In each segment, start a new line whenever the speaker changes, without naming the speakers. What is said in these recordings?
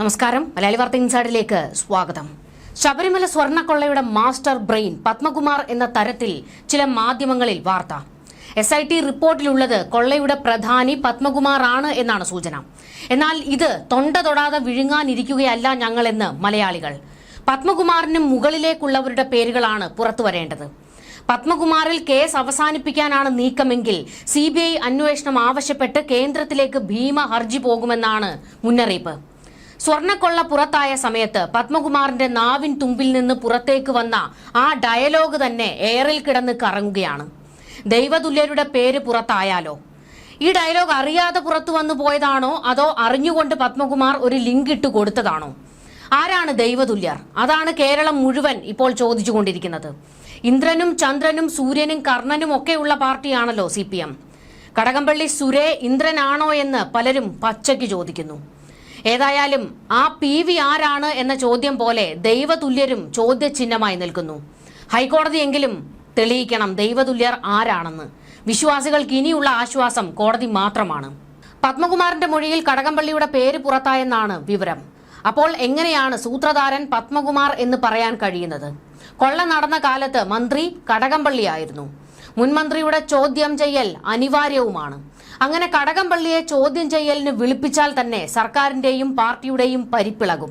നമസ്കാരം. മലയാളി വാർത്ത ഇൻസൈഡിലേക്ക് സ്വാഗതം. ശബരിമല സ്വർണക്കൊള്ളയുടെ മാസ്റ്റർ ബ്രെയിൻ പത്മകുമാർ എന്ന തരത്തിൽ ചില മാധ്യമങ്ങളിൽ വാർത്ത. എസ് ഐ ടി റിപ്പോർട്ടിലുള്ളത് കൊള്ളയുടെ പ്രധാനി പത്മകുമാർ ആണ് എന്നാണ് സൂചന. എന്നാൽ ഇത് തൊണ്ട തൊടാതെ വിഴുങ്ങാനിരിക്കുകയല്ല ഞങ്ങളെന്ന് മലയാളികൾ. പത്മകുമാറിനും മുകളിലേക്കുള്ളവരുടെ പേരുകളാണ് പുറത്തു വരേണ്ടത്. പത്മകുമാറിൽ കേസ് അവസാനിപ്പിക്കാനാണ് നീക്കമെങ്കിൽ സി ബി ഐ അന്വേഷണം ആവശ്യപ്പെട്ട് കേന്ദ്രത്തിലേക്ക് ഭീമ ഹർജി പോകുമെന്നാണ് മുന്നറിയിപ്പ്. സ്വർണക്കൊള്ള പുറത്തായ സമയത്ത് പത്മകുമാറിന്റെ നാവിൻ തുമ്പിൽ നിന്ന് പുറത്തേക്ക് വന്ന ആ ഡയലോഗ് തന്നെ എയറിൽ കിടന്ന് കറങ്ങുകയാണ്. ദൈവതുല്യരുടെ പേര് പുറത്തായാലോ? ഈ ഡയലോഗ് അറിയാതെ പുറത്തു വന്നു പോയതാണോ? അതോ അറിഞ്ഞുകൊണ്ട് പത്മകുമാർ ഒരു ലിങ്ക് ഇട്ട് കൊടുത്തതാണോ? ആരാണ് ദൈവതുല്യർ? അതാണ് കേരളം മുഴുവൻ ഇപ്പോൾ ചോദിച്ചുകൊണ്ടിരിക്കുന്നത്. ഇന്ദ്രനും ചന്ദ്രനും സൂര്യനും കർണനും ഒക്കെയുള്ള പാർട്ടിയാണല്ലോ സി പി എം. കടകംപള്ളി സുരേ ഇന്ദ്രനാണോ എന്ന് പലരും പച്ചയ്ക്ക് ചോദിക്കുന്നു. ഏതായാലും ആ പി വി ആരാണ് എന്ന ചോദ്യം പോലെ ദൈവതുല്യരും ചോദ്യചിഹ്നമായി നിൽക്കുന്നു. ഹൈക്കോടതിയെങ്കിലും തെളിയിക്കണം ദൈവതുല്യർ ആരാണെന്ന്. വിശ്വാസികൾക്ക് ഇനിയുള്ള ആശ്വാസം കോടതി മാത്രമാണ്. പത്മകുമാറിന്റെ മൊഴിയിൽ കടകംപള്ളിയുടെ പേര് പുറത്തായെന്നാണ് വിവരം. അപ്പോൾ എങ്ങനെയാണ് സൂത്രധാരൻ പത്മകുമാർ എന്ന് പറയാൻ കഴിയുന്നത്? കൊള്ള നടന്ന കാലത്ത് മന്ത്രി കടകംപള്ളിയായിരുന്നു. മുൻമന്ത്രിയുടെ ചോദ്യം ചെയ്യൽ അനിവാര്യവുമാണ്. അങ്ങനെ കടകംപള്ളിയെ ചോദ്യം ചെയ്യലിന് വിളിപ്പിച്ചാൽ തന്നെ സർക്കാരിന്റെയും പാർട്ടിയുടെയും പരിപ്പിളകും.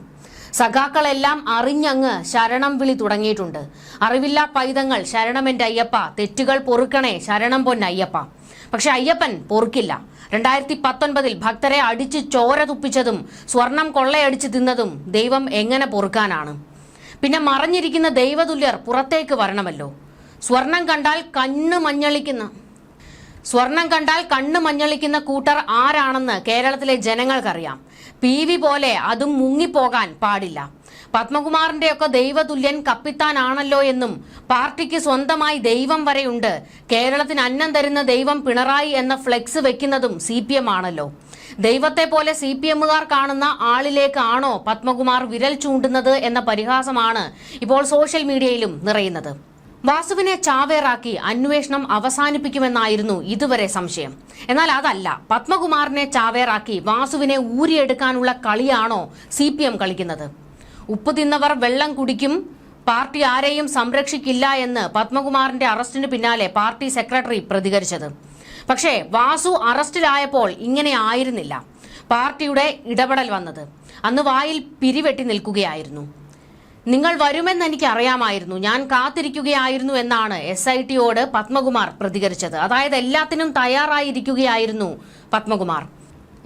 സഖാക്കളെല്ലാം അറിഞ്ഞങ്ങ് ശരണം വിളി തുടങ്ങിയിട്ടുണ്ട്. അറിവില്ലാ പൈതങ്ങൾ ശരണം എന്റെ അയ്യപ്പ തെറ്റുകൾ പൊറുക്കണേ ശരണം പൊന്നയ്യപ്പ പക്ഷെ അയ്യപ്പൻ പൊറുക്കില്ല. രണ്ടായിരത്തി പത്തൊൻപതിൽ ഭക്തരെ അടിച്ച് ചോര തുപ്പിച്ചതും സ്വർണം കൊള്ളയടിച്ച് തിന്നതും ദൈവം എങ്ങനെ പൊറുക്കാനാണ്? പിന്നെ മറഞ്ഞിരിക്കുന്ന ദൈവതുല്യർ പുറത്തേക്ക് വരണമല്ലോ. സ്വർണം കണ്ടാൽ കണ്ണ് മഞ്ഞളിക്കുന്ന സ്വർണം കണ്ടാൽ കണ്ണ് മഞ്ഞളിക്കുന്ന കൂട്ടർ ആരാണെന്ന് കേരളത്തിലെ ജനങ്ങൾക്കറിയാം. പി വി പോലെ അതും മുങ്ങിപ്പോകാൻ പാടില്ല. പത്മകുമാറിന്റെയൊക്കെ ദൈവതുല്യൻ കപ്പിത്താനാണല്ലോ എന്നും പാർട്ടിക്ക് സ്വന്തമായി ദൈവം വരെയുണ്ട്. കേരളത്തിന് അന്നം തരുന്ന ദൈവം പിണറായി എന്ന ഫ്ലെക്സ് വെക്കുന്നതും സി പി എം ആണല്ലോ. ദൈവത്തെ പോലെ സി പി എമ്മുകാർ കാണുന്ന ആളിലേക്കാണോ പത്മകുമാർ വിരൽ ചൂണ്ടുന്നത് എന്ന പരിഹാസമാണ് ഇപ്പോൾ സോഷ്യൽ മീഡിയയിലും നിറയുന്നത്. വാസുവിനെ ചാവേറാക്കി അന്വേഷണം അവസാനിപ്പിക്കുമെന്നായിരുന്നു ഇതുവരെ സംശയം. എന്നാൽ അതല്ല പത്മകുമാറിനെ ചാവേറാക്കി വാസുവിനെ ഊരിയെടുക്കാനുള്ള കളിയാണോ സി പി എം കളിക്കുന്നത്. ഉപ്പ് തിന്നവർ വെള്ളം കുടിക്കും പാർട്ടി ആരെയും സംരക്ഷിക്കില്ല എന്ന് പത്മകുമാറിന്റെ അറസ്റ്റിന് പിന്നാലെ പാർട്ടി സെക്രട്ടറി പ്രതികരിച്ചത്. പക്ഷേ വാസു അറസ്റ്റിലായപ്പോൾ ഇങ്ങനെ ആയിരുന്നില്ല. പാർട്ടിയുടെ ഇടപെടൽ വന്നത്. അന്ന് വായിൽ പിരിവെട്ടി നിൽക്കുകയായിരുന്നു. നിങ്ങൾ വരുമെന്ന് എനിക്ക് അറിയാമായിരുന്നു ഞാൻ കാത്തിരിക്കുകയായിരുന്നു എന്നാണ് എസ് ഐ ടിയോട് പത്മകുമാർ പ്രതികരിച്ചത്. അതായത് എല്ലാത്തിനും തയ്യാറായിരിക്കുകയായിരുന്നു Padmakumar.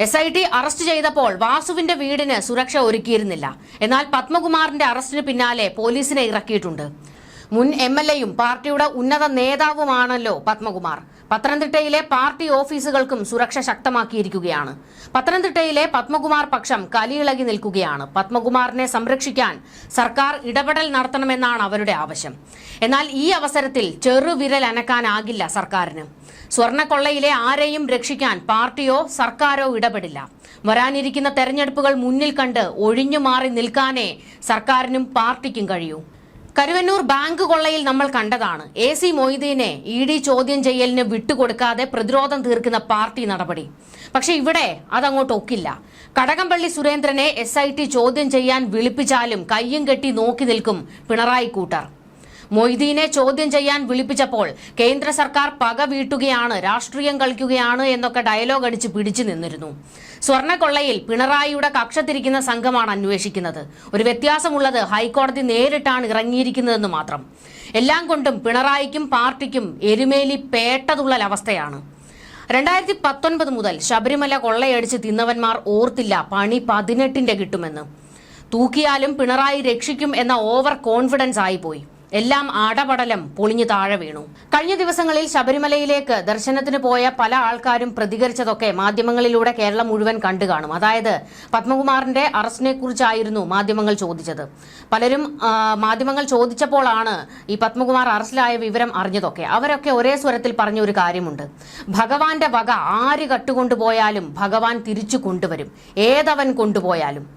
S I T arrest ചെയ്തപ്പോൾ വാസുവിന്റെ വീടിന് സുരക്ഷ ഒരുക്കിയിരുന്നില്ല. എന്നാൽ പത്മകുമാറിന്റെ അറസ്റ്റിന് പിന്നാലെ പോലീസിനെ ഇറക്കിയിട്ടുണ്ട്. മുൻ എം എൽ എയും പാർട്ടിയുടെ ഉന്നത നേതാവുമാണല്ലോ പത്മകുമാർ. പത്തനംതിട്ടയിലെ പാർട്ടി ഓഫീസുകൾക്കും സുരക്ഷ ശക്തമാക്കിയിരിക്കുകയാണ്. പത്തനംതിട്ടയിലെ പത്മകുമാർ പക്ഷം കലിയിളകി നിൽക്കുകയാണ്. പത്മകുമാറിനെ സംരക്ഷിക്കാൻ സർക്കാർ ഇടപെടൽ നടത്തണമെന്നാണ് അവരുടെ ആവശ്യം. എന്നാൽ ഈ അവസരത്തിൽ ചെറുവിരൽ അനക്കാനാകില്ല സർക്കാരിന്. സ്വർണക്കൊള്ളയിലെ ആരെയും രക്ഷിക്കാൻ പാർട്ടിയോ സർക്കാരോ ഇടപെടില്ല. വരാനിരിക്കുന്ന തെരഞ്ഞെടുപ്പുകൾ മുന്നിൽ കണ്ട് ഒഴിഞ്ഞു മാറി നിൽക്കാനേ സർക്കാരിനും പാർട്ടിക്കും കഴിയൂ. കരുവന്നൂർ ബാങ്ക് കൊള്ളയിൽ നമ്മൾ കണ്ടതാണ്. എ സി മൊയ്തീനെ ഇ ഡി ചോദ്യം ചെയ്യലിന് വിട്ടുകൊടുക്കാതെ പ്രതിരോധം തീർക്കുന്ന പാർട്ടി നടപടി. പക്ഷെ ഇവിടെ അതങ്ങോട്ട് ഒക്കില്ല. കടകംപള്ളി സുരേന്ദ്രനെ എസ് ചോദ്യം ചെയ്യാൻ വിളിപ്പിച്ചാലും കയ്യും കെട്ടി നോക്കി നിൽക്കും പിണറായി കൂട്ടർ. മൊയ്തീനെ ചോദ്യം ചെയ്യാൻ വിളിപ്പിച്ചപ്പോൾ കേന്ദ്ര സർക്കാർ പക വീട്ടുകയാണ് രാഷ്ട്രീയം കളിക്കുകയാണ് എന്നൊക്കെ ഡയലോഗ് അടിച്ച് പിടിച്ചു നിന്നിരുന്നു. സ്വർണക്കൊള്ളയിൽ പിണറായിയുടെ കക്ഷത്തിരിക്കുന്ന സംഘമാണ് അന്വേഷിക്കുന്നത്. ഒരു വ്യത്യാസമുള്ളത് ഹൈക്കോടതി നേരിട്ടാണ് ഇറങ്ങിയിരിക്കുന്നതെന്ന് മാത്രം. എല്ലാം കൊണ്ടും പിണറായിക്കും പാർട്ടിക്കും എരുമേലി പേട്ടതുള്ള അവസ്ഥയാണ്. രണ്ടായിരത്തി പത്തൊൻപത് മുതൽ ശബരിമല കൊള്ളയടിച്ച് തിന്നവന്മാർ ഓർത്തില്ല പണി പതിനെട്ടിന്റെ കിട്ടുമെന്ന്. തൂക്കിയാലും പിണറായി രക്ഷിക്കും എന്ന ഓവർ കോൺഫിഡൻസ് ആയിപ്പോയി. എല്ലാം ആടപടലം പൊളിഞ്ഞു താഴെ വീണു. കഴിഞ്ഞ ദിവസങ്ങളിൽ ശബരിമലയിലേക്ക് ദർശനത്തിന് പോയ പല ആൾക്കാരും പ്രതികരിച്ചതൊക്കെ മാധ്യമങ്ങളിലൂടെ കേരളം മുഴുവൻ കണ്ടു കാണും. അതായത് പത്മകുമാറിന്റെ അറസ്റ്റിനെ കുറിച്ചായിരുന്നു മാധ്യമങ്ങൾ ചോദിച്ചത്. പലരും മാധ്യമങ്ങൾ ചോദിച്ചപ്പോഴാണ് ഈ പത്മകുമാർ അറസ്റ്റിലായ വിവരം അറിഞ്ഞതൊക്കെ. അവരൊക്കെ ഒരേ സ്വരത്തിൽ പറഞ്ഞ ഒരു കാര്യമുണ്ട്. ഭഗവാന്റെ വക ആര് കട്ടുകൊണ്ടുപോയാലും ഭഗവാൻ തിരിച്ചു കൊണ്ടുവരും. ഏതവൻ കൊണ്ടുപോയാലും.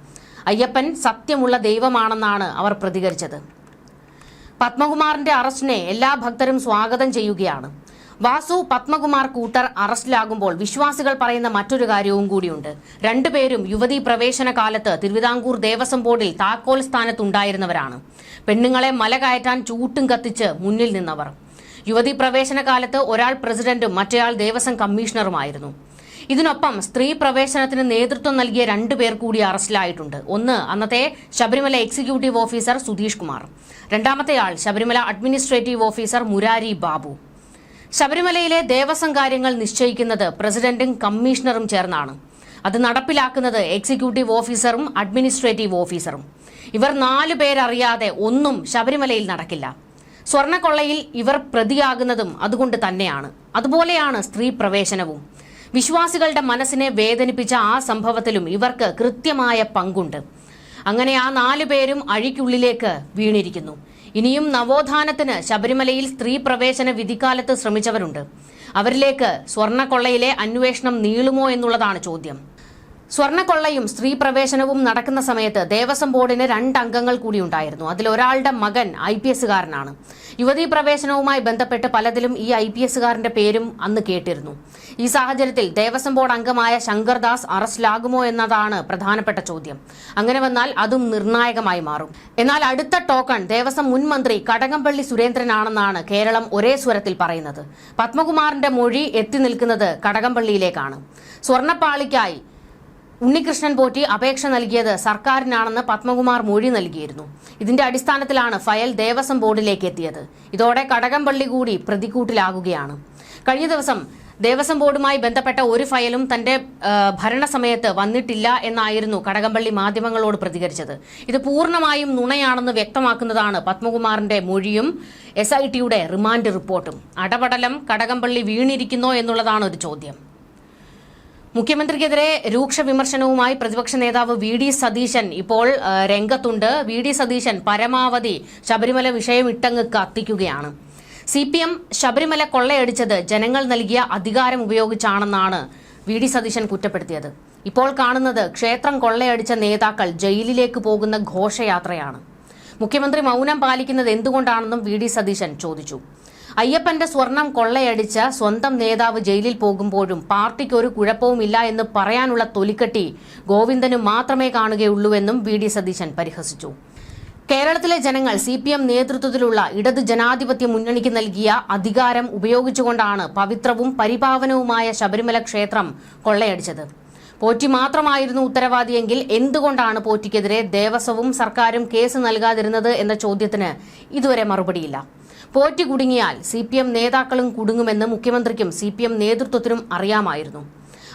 അയ്യപ്പൻ സത്യമുള്ള ദൈവമാണെന്നാണ് അവർ പ്രതികരിച്ചത്. പത്മകുമാറിന്റെ അറസ്റ്റിനെ എല്ലാ ഭക്തരും സ്വാഗതം ചെയ്യുകയാണ്. വാസു പത്മകുമാർ കൂട്ടർ അറസ്റ്റിലാകുമ്പോൾ വിശ്വാസികൾ പറയുന്ന മറ്റൊരു കാര്യവും കൂടിയുണ്ട്. രണ്ടുപേരും യുവതി പ്രവേശന കാലത്ത് തിരുവിതാംകൂർ ദേവസ്വം ബോർഡിൽ താക്കോൽ സ്ഥാനത്തുണ്ടായിരുന്നവരാണ്. പെണ്ണുങ്ങളെ മല കയറ്റാൻ ചൂട്ടും കത്തിച്ച് മുന്നിൽ നിന്നവർ. യുവതി പ്രവേശന കാലത്ത് ഒരാൾ പ്രസിഡന്റും മറ്റേയാൾ ദേവസ്വം കമ്മീഷണറുമായിരുന്നു. ഇതിനൊപ്പം സ്ത്രീ പ്രവേശനത്തിന് നേതൃത്വം നൽകിയ രണ്ടുപേർ കൂടി അറസ്റ്റിലായിട്ടുണ്ട്. ഒന്ന് അന്നത്തെ ശബരിമല എക്സിക്യൂട്ടീവ് ഓഫീസർ സുധീഷ് കുമാർ. രണ്ടാമത്തെയാൾ ശബരിമല അഡ്മിനിസ്ട്രേറ്റീവ് ഓഫീസർ മുരാരി ബാബു. ശബരിമലയിലെ ദേവസ്വം കാര്യങ്ങൾ നിശ്ചയിക്കുന്നത് പ്രസിഡന്റും കമ്മീഷണറും ചേർന്നാണ്. അത് നടപ്പിലാക്കുന്നത് എക്സിക്യൂട്ടീവ് ഓഫീസറും അഡ്മിനിസ്ട്രേറ്റീവ് ഓഫീസറും. ഇവർ നാലു പേരറിയാതെ ഒന്നും ശബരിമലയിൽ നടക്കില്ല. സ്വർണക്കൊള്ളയിൽ ഇവർ പ്രതിയാകുന്നതും അതുകൊണ്ട് തന്നെയാണ്. അതുപോലെയാണ് സ്ത്രീ പ്രവേശനവും. വിശ്വാസികളുടെ മനസ്സിനെ വേദനിപ്പിച്ച ആ സംഭവത്തിലും ഇവർക്ക് കൃത്യമായ പങ്കുണ്ട്. അങ്ങനെ ആ നാലു പേരും അഴിക്കുള്ളിലേക്ക് വീണിരിക്കുന്നു. ഇനിയും നവോത്ഥാനത്തിന് ശബരിമലയിൽ സ്ത്രീ പ്രവേശന വിധിക്കാലത്ത് ശ്രമിച്ചവരുണ്ട്. അവരിലേക്ക് സ്വർണക്കൊള്ളയിലെ അന്വേഷണം നീളുമോ എന്നുള്ളതാണ് ചോദ്യം. സ്വർണക്കൊള്ളയും സ്ത്രീ പ്രവേശനവും നടക്കുന്ന സമയത്ത് ദേവസ്വം ബോർഡിന് രണ്ട് അംഗങ്ങൾ കൂടി ഉണ്ടായിരുന്നു. അതിൽ ഒരാളുടെ മകൻ ഐ പി എസുകാരനാണ് യുവതീ പ്രവേശനവുമായി ബന്ധപ്പെട്ട് പലതിലും ഈ ഐ പി എസുകാരന്റെ പേരും അന്ന് കേട്ടിരുന്നു. ഈ സാഹചര്യത്തിൽ ദേവസ്വം ബോർഡ് അംഗമായ ശങ്കർദാസ് അറസ്റ്റിലാകുമോ എന്നതാണ് പ്രധാനപ്പെട്ട ചോദ്യം. അങ്ങനെ വന്നാൽ അതും നിർണായകമായി മാറും. എന്നാൽ അടുത്ത ടോക്കൺ ദേവസ്വം മുൻ മന്ത്രി കടകംപള്ളി സുരേന്ദ്രനാണെന്നാണ് കേരളം ഒരേ സ്വരത്തിൽ പറയുന്നത്. പത്മകുമാറിന്റെ മൊഴി എത്തി നിൽക്കുന്നത് കടകംപള്ളിയിലേക്കാണ്. സ്വർണപ്പാളിക്കായി ഉണ്ണികൃഷ്ണൻ പോറ്റി അപേക്ഷ നൽകിയത് സർക്കാരിനാണെന്ന് പത്മകുമാർ മൊഴി നൽകിയിരുന്നു. ഇതിന്റെ അടിസ്ഥാനത്തിലാണ് ഫയൽ ദേവസ്വം ബോർഡിലേക്ക് എത്തിയത്. ഇതോടെ കടകംപള്ളി കൂടി പ്രതിക്കൂട്ടിലാകുകയാണ്. കഴിഞ്ഞ ദിവസം ദേവസ്വം ബോർഡുമായി ബന്ധപ്പെട്ട ഒരു ഫയലും തന്റെ ഭരണസമയത്ത് വന്നിട്ടില്ല എന്നായിരുന്നു കടകംപള്ളി മാധ്യമങ്ങളോട് പ്രതികരിച്ചത്. ഇത് പൂർണമായും നുണയാണെന്ന് വ്യക്തമാക്കുന്നതാണ് പത്മകുമാറിന്റെ മൊഴിയും എസ് റിമാൻഡ് റിപ്പോർട്ടും. അടപടലം കടകംപള്ളി വീണിരിക്കുന്നോ എന്നുള്ളതാണ് ഒരു ചോദ്യം. മുഖ്യമന്ത്രിക്കെതിരെ രൂക്ഷ വിമർശനവുമായി പ്രതിപക്ഷ നേതാവ് വി ഡി സതീശൻ ഇപ്പോൾ രംഗത്തുണ്ട്. വി ഡി സതീശൻ പരമാവധി ശബരിമല വിഷയം ഇട്ടങ്ങ് കത്തിക്കുകയാണ്. സി പി എം ശബരിമല കൊള്ളയടിച്ചത് ജനങ്ങൾ നൽകിയ അധികാരം ഉപയോഗിച്ചാണെന്നാണ് വി ഡി സതീശൻ കുറ്റപ്പെടുത്തിയത്. ഇപ്പോൾ കാണുന്നത് ക്ഷേത്രം കൊള്ളയടിച്ച നേതാക്കൾ ജയിലിലേക്ക് പോകുന്ന ഘോഷയാത്രയാണ്. മുഖ്യമന്ത്രി മൗനം പാലിക്കുന്നത് എന്തുകൊണ്ടാണെന്നും വി ഡി സതീശൻ ചോദിച്ചു. അയ്യപ്പന്റെ സ്വർണം കൊള്ളയടിച്ച സ്വന്തം നേതാവ് ജയിലിൽ പോകുമ്പോഴും പാർട്ടിക്ക് ഒരു കുഴപ്പവുമില്ല എന്ന് പറയാനുള്ള തൊലിക്കെട്ടി ഗോവിന്ദന് മാത്രമേ കാണുകയുള്ളൂവെന്നും വി ഡി സതീശൻ പരിഹസിച്ചു. കേരളത്തിലെ ജനങ്ങൾ സി പി എം നേതൃത്വത്തിലുള്ള ഇടത് ജനാധിപത്യ മുന്നണിക്ക് നൽകിയ അധികാരം ഉപയോഗിച്ചുകൊണ്ടാണ് പവിത്രവും പരിപാവനവുമായ ശബരിമല ക്ഷേത്രം കൊള്ളയടിച്ചത്. പോറ്റി മാത്രമായിരുന്നു ഉത്തരവാദിയെങ്കിൽ എന്തുകൊണ്ടാണ് പോറ്റിക്കെതിരെ ദേവസ്വവും സർക്കാരും കേസ് നൽകാതിരുന്നത് എന്ന ചോദ്യത്തിന് ഇതുവരെ മറുപടിയില്ല. പോറ്റി കുടുങ്ങിയാൽ സി പി എം നേതാക്കളും കുടുങ്ങുമെന്ന് മുഖ്യമന്ത്രിക്കും സി പി എം നേതൃത്വത്തിനും അറിയാമായിരുന്നു.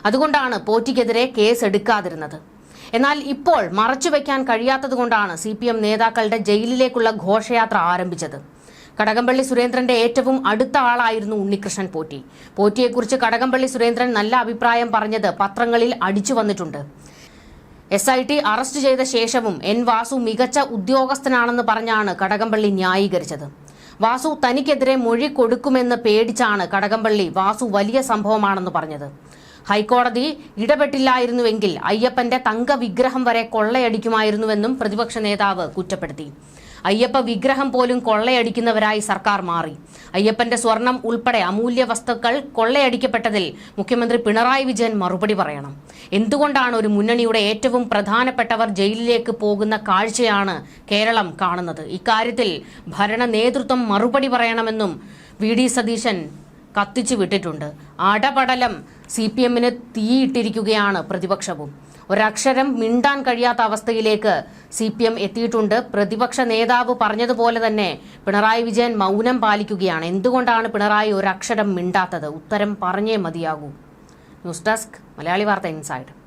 അതുകൊണ്ടാണ് പോറ്റിക്കെതിരെ കേസ് എടുക്കാതിരുന്നത്. എന്നാൽ ഇപ്പോൾ മറച്ചുവെക്കാൻ കഴിയാത്തതുകൊണ്ടാണ് സി പി എം നേതാക്കളുടെ ജയിലിലേക്കുള്ള ഘോഷയാത്ര ആരംഭിച്ചത്. കടകംപള്ളി സുരേന്ദ്രന്റെ ഏറ്റവും അടുത്ത ആളായിരുന്നു ഉണ്ണികൃഷ്ണൻ പോറ്റി. പോറ്റിയെക്കുറിച്ച് കടകംപള്ളി സുരേന്ദ്രൻ നല്ല അഭിപ്രായം പറഞ്ഞത് പത്രങ്ങളിൽ അടിച്ചു വന്നിട്ടുണ്ട്. എസ് ഐ ടി അറസ്റ്റ് ചെയ്ത ശേഷവും എൻ വാസു മികച്ച ഉദ്യോഗസ്ഥനാണെന്ന് പറഞ്ഞാണ് കടകംപള്ളി ന്യായീകരിച്ചത്. വാസു തനിക്കെതിരെ മൊഴി കൊടുക്കുമെന്ന് പേടിച്ചാണ് കടകംപള്ളി. വാസു വലിയ സംഭവമാണെന്ന് പറഞ്ഞത്. ഹൈക്കോടതി ഇടപെട്ടില്ലായിരുന്നുവെങ്കിൽ അയ്യപ്പന്റെ തങ്കവിഗ്രഹം വരെ കൊള്ളയടിക്കുമായിരുന്നുവെന്നും പ്രതിപക്ഷ നേതാവ് കുറ്റപ്പെടുത്തി. അയ്യപ്പ വിഗ്രഹം പോലും കൊള്ളയടിക്കുന്നവരായി സർക്കാർ മാറി. അയ്യപ്പന്റെ സ്വർണം ഉൾപ്പെടെ അമൂല്യ വസ്തുക്കൾ കൊള്ളയടിക്കപ്പെട്ടതിൽ മുഖ്യമന്ത്രി പിണറായി വിജയൻ മറുപടി പറയണം. എന്തുകൊണ്ടാണ് ഒരു മുന്നണിയുടെ ഏറ്റവും പ്രധാനപ്പെട്ടവർ ജയിലിലേക്ക് പോകുന്ന കാഴ്ചയാണ് കേരളം കാണുന്നത്? ഇക്കാര്യത്തിൽ ഭരണ നേതൃത്വം മറുപടി പറയണമെന്നും വി ഡി സതീശൻ കത്തിച്ചു വിട്ടിട്ടുണ്ട്. അടപടലം സി പി എമ്മിന് തീയിട്ടിരിക്കുകയാണ് പ്രതിപക്ഷവും. ഒരക്ഷരം മിണ്ടാൻ കഴിയാത്ത അവസ്ഥയിലേക്ക് സി പി എം എത്തിയിട്ടുണ്ട്. പ്രതിപക്ഷ നേതാവ് പറഞ്ഞതുപോലെ തന്നെ പിണറായി വിജയൻ മൗനം പാലിക്കുകയാണ്. എന്തുകൊണ്ടാണ് പിണറായി ഒരക്ഷരം മിണ്ടാത്തത്? ഉത്തരം പറഞ്ഞേ മതിയാകൂ. ന്യൂസ് ഡെസ്ക് മലയാളി വാർത്ത ഇൻസൈഡ്.